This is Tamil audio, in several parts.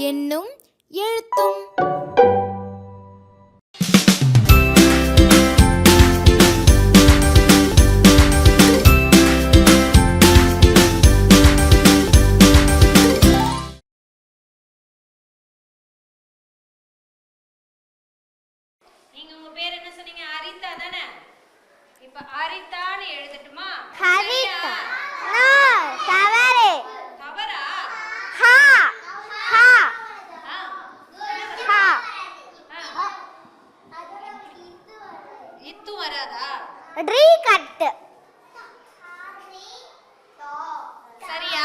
என்னும் எழுத்தும் வராதா? ரீ கட் சரியா?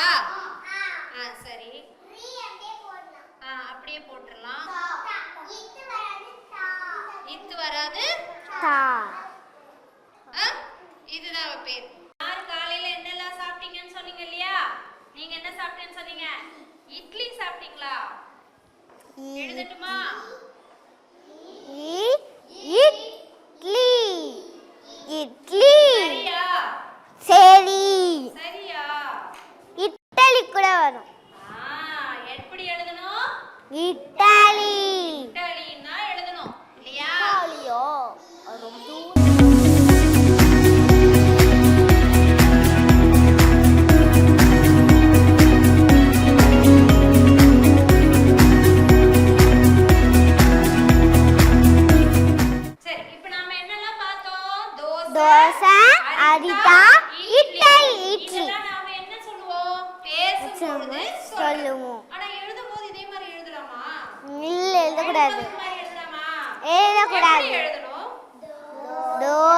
ஆ சரி. ஆ அப்படியே போட்டுடலாம். இத்து வராது? இதுதான் பேர். யார் காலையில என்னெல்லாம் சாப்பிட்டீங்கன்னு சொன்னீங்க இல்லையா? நீங்க என்ன சாப்பிட்டேன்னு சொன்னீங்க? இட்லி சாப்பிட்டீங்களா? Eat that.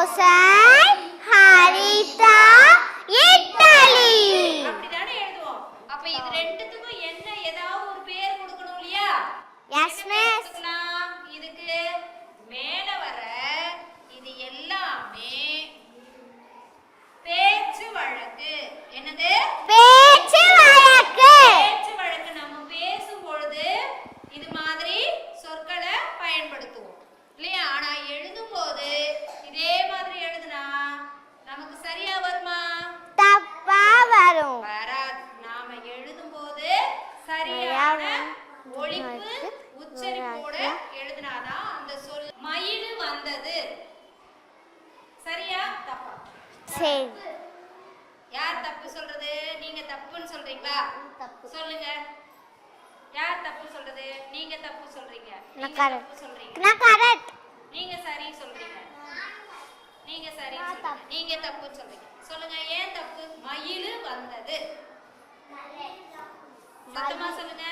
Rosa. செய் யார் தப்பு சொல்றது? நீங்க தப்புன்னு சொல்றீங்களா? தப்பு. சொல்லுங்க. யார் தப்பு சொல்றது? நீங்க தப்பு சொல்றீங்க. நான் கரெக்ட் சொல்றீங்க. நீங்க சரி சொல்றீங்க. நீங்க சரி நீங்க தப்பு சொல்றீங்க. சொல்லுங்க ஏன் தப்பு? மயில் வந்தது. சத்தமா சொல்லுங்க.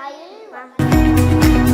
மயில் வந்தது.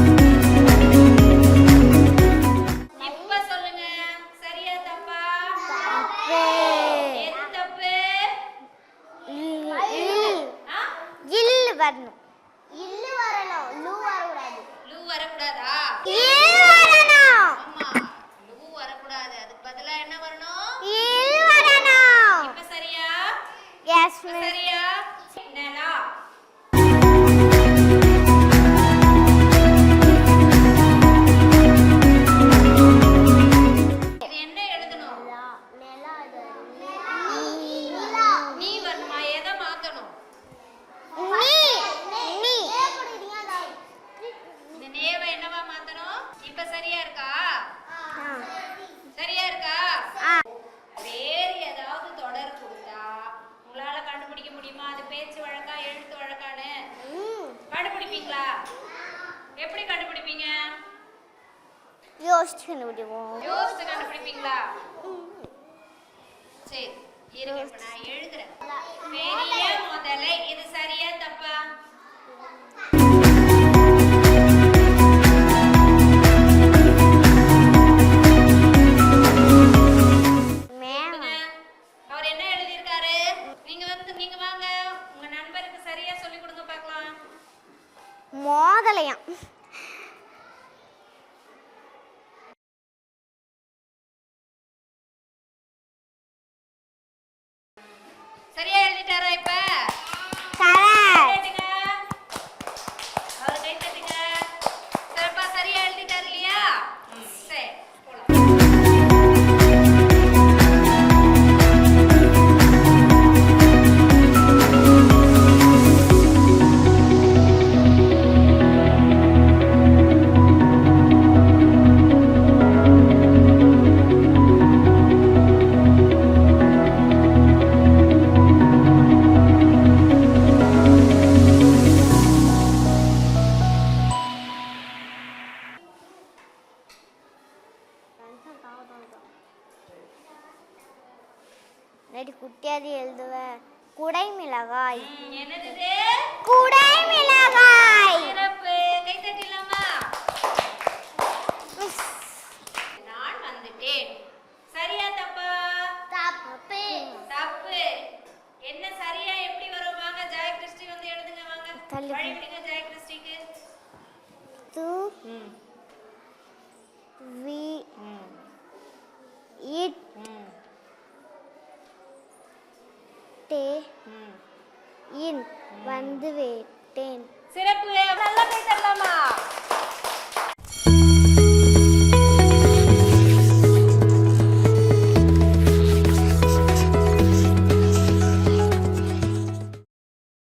கண்டுபிடிக்க முடியுமா? அது பேச்சு வழக்கா எழுத்து வழக்கான்னு. கண்டுபிடிப்பீங்களா எப்படி கண்டுபிடிப்பீங்க? யோசிச்சு கண்டுபிடிப்போம். யோசிச்சு கண்டுபிடிப்பீங்களா? சரி இருங்க நான் எழுதுறேன். பெரிய முதலை இது சரியா தப்பா? நடி குட்டியாதி எழுதுவேன் குடை மிளகாய் என்னது குடை மிளகாய் நான் வந்துட்டேன். சரியா தப்பா? தப்பு. தப்பு. என்ன சரியா? எப்படி வரும்? வாங்க ஜெய கிறிஸ்டி வந்து எழுதுங்க வாங்க. தள்ளி. ஜெய கிறிஸ்டிக்கு து. வந்து விட்டேன். சிறப்பு